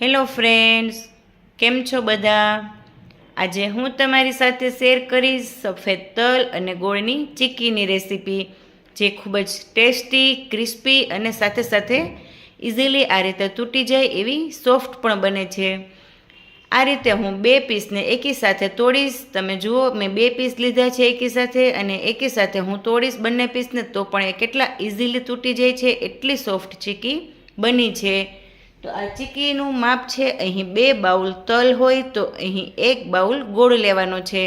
Hello friends, કેમ છો બધા? આજે હું તમારી સાથે શેર કરીશ સફેદ તલ અને ગોળની ચીક્કીની રેસીપી, જે ખૂબ જ ટેસ્ટી, ક્રિસ્પી અને સાથે સાથે ઇઝીલી આ રીતે તૂટી જાય એવી સોફ્ટ પણ બને છે. આ રીતે હું બે પીસને એકી સાથે તોડીશ. તમે જુઓ, મેં બે પીસ લીધા છે એકી સાથે અને એકી સાથે હું તોડીશ બંને પીસને, તો પણ એ કેટલા ઇઝીલી તૂટી જાય છે, એટલી સોફ્ટ ચીકી બની છે. તો આ ચીકીનું માપ છે, અહીં બે બાઉલ તલ હોય તો અહીં એક બાઉલ ગોળ લેવાનો છે.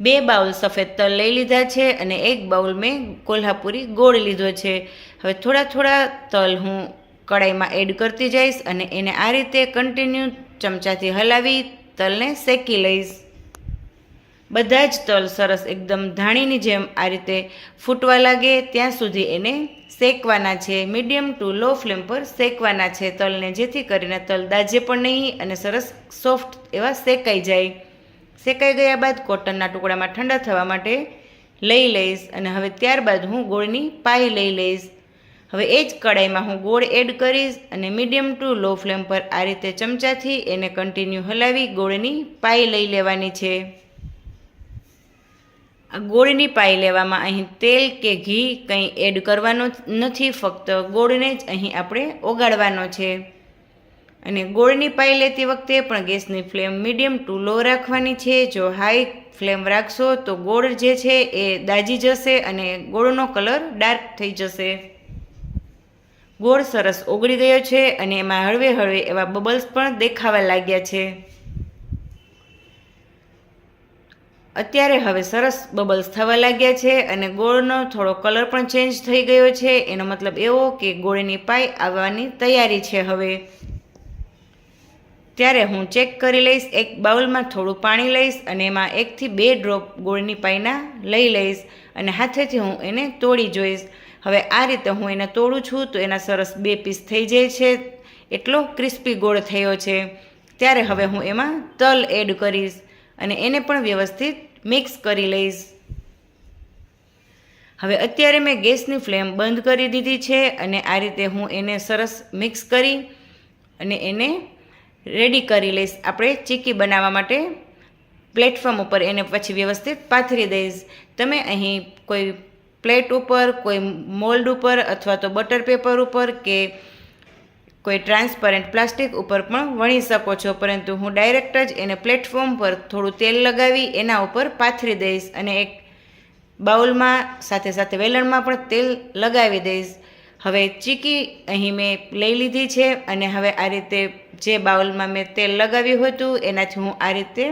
બે બાઉલ સફેદ તલ લઈ લીધા છે અને એક બાઉલ મેં કોલ્હાપુરી ગોળ લીધો છે. હવે થોડા થોડા તલ હું કડાઈમાં એડ કરતી જઈશ અને એને આ રીતે કન્ટિન્યુ ચમચાથી હલાવી તલને શેકી લઈશ. બધા જ તલ સરસ એકદમ ધાણીની જેમ આ રીતે ફૂટવા લાગે, ત્યાં સુધી એને શેકવાના છે. મીડિયમ ટુ લો ફ્લેમ પર શેકવાના છે તલને, જેથી કરીને તલ દાજે પણ નહીં અને સરસ સોફ્ટ એવા શેકાઈ જાય. શેકાઈ ગયા બાદ કોટનના ટુકડામાં ઠંડા થવા માટે લઈ લઈશ અને હવે ત્યારબાદ હું ગોળની પાઈ લઈ લઈશ. હવે એ જ કડાઈમાં હું ગોળ એડ કરીશ અને મીડિયમ ટુ લો ફ્લેમ પર આ રીતે ચમચાથી એને કન્ટિન્યુ હલાવી ગોળની પાઈ લઈ લેવાની છે. ગોળની પાઈ લેવામાં અહીં તેલ કે ઘી કંઈ એડ કરવાનું નથી, ફક્ત ગોળને જ અહીં આપણે ઓગાળવાનો છે. અને ગોળની પાઈ લેતી વખતે પણ ગેસની ફ્લેમ મીડિયમ ટુ લો રાખવાની છે. જો હાઈ ફ્લેમ રાખશો તો ગોળ જે છે એ દાજી જશે અને ગોળનો કલર ડાર્ક થઈ જશે. ગોળ સરસ ઓગળી ગયો છે અને એમાં હળવે હળવે એવા બબલ્સ પણ દેખાવા લાગ્યા છે. અત્યારે હવે સરસ બબલ્સ થવા લાગ્યા છે અને ગોળનો થોડો કલર પણ ચેન્જ થઈ ગયો છે. એનો મતલબ એવો કે ગોળની પાઈ આવવાની તૈયારી છે હવે. ત્યારે હું ચેક કરી લઈશ, એક બાઉલમાં થોડું પાણી લઈશ અને એમાં એકથી બે ડ્રોપ ગોળની પાઈના લઈ લઈશ અને હાથેથી હું એને તોડી જોઈશ. હવે આ રીતે હું એને તોડું છું તો એના સરસ બે પીસ થઈ જાય છે. એટલો ક્રિસ્પી ગોળ થયો છે. ત્યારે હવે હું એમાં તલ એડ કરીશ અને એને પણ વ્યવસ્થિત મિક્સ કરી લઈશ. હવે અત્યારે મેં ગેસની ફ્લેમ બંધ કરી દીધી છે અને આ રીતે હું એને સરસ મિક્સ કરી અને એને રેડી કરી લઈશ. આપણે ચીકી બનાવવા માટે પ્લેટફોર્મ ઉપર એને પછી વ્યવસ્થિત પાથરી દઈશ. તમે અહીં કોઈ પ્લેટ ઉપર, કોઈ મોલ્ડ ઉપર અથવા તો બટર પેપર ઉપર કે કોઈ ટ્રાન્સપરન્ટ પ્લાસ્ટિક ઉપર પણ વણી શકો છો, પરંતુ હું ડાયરેક્ટ જ એને પ્લેટફોર્મ પર થોડું તેલ લગાવી, એના ઉપર પાથરી દઈશ અને એક બાઉલમાં સાથે સાથે વેલણમાં પણ તેલ લગાવી દઈશ. હવે ચીકી અહીં મેં લઈ લીધી છે અને હવે આ રીતે જે બાઉલમાં મેં તેલ લગાવ્યું હતું, એનાથી હું આ રીતે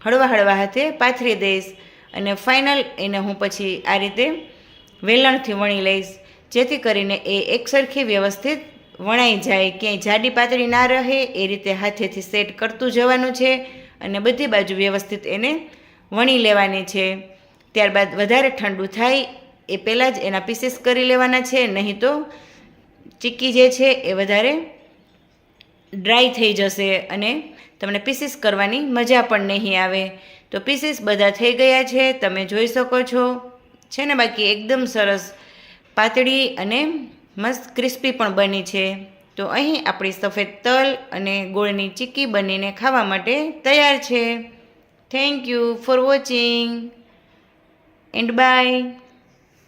હળવા હળવા હાથે પાથરી દઈશ અને ફાઇનલ એને હું પછી આ રીતે વેલણથી વણી લઈશ, જેથી કરીને એ એકસરખી વ્યવસ્થિત વણાઈ જાય, ક્યાંય જાડી પાતળી ના રહે, એ રીતે હાથેથી સેટ કરતું જવાનું છે અને બધી બાજુ વ્યવસ્થિત એને વણી લેવાની છે. ત્યારબાદ વધારે ઠંડુ થાય, એ પહેલાં જ એના પીસીસ કરી લેવાના છે, નહીં તો ચીક્કી જે છે એ વધારે ડ્રાય થઈ જશે અને તમને પીસીસ કરવાની મજા પણ નહીં આવે. તો પીસીસ બધા થઈ ગયા છે, તમે જોઈ શકો છો. છે ને બાકી એકદમ સરસ પાતળી અને મસ્ત ક્રિસ્પી પણ બની છે. તો અહીં આપણી સફેદ તલ અને ગોળની ચીક્કી બનીને ખાવા માટે તૈયાર છે. Thank you for watching and bye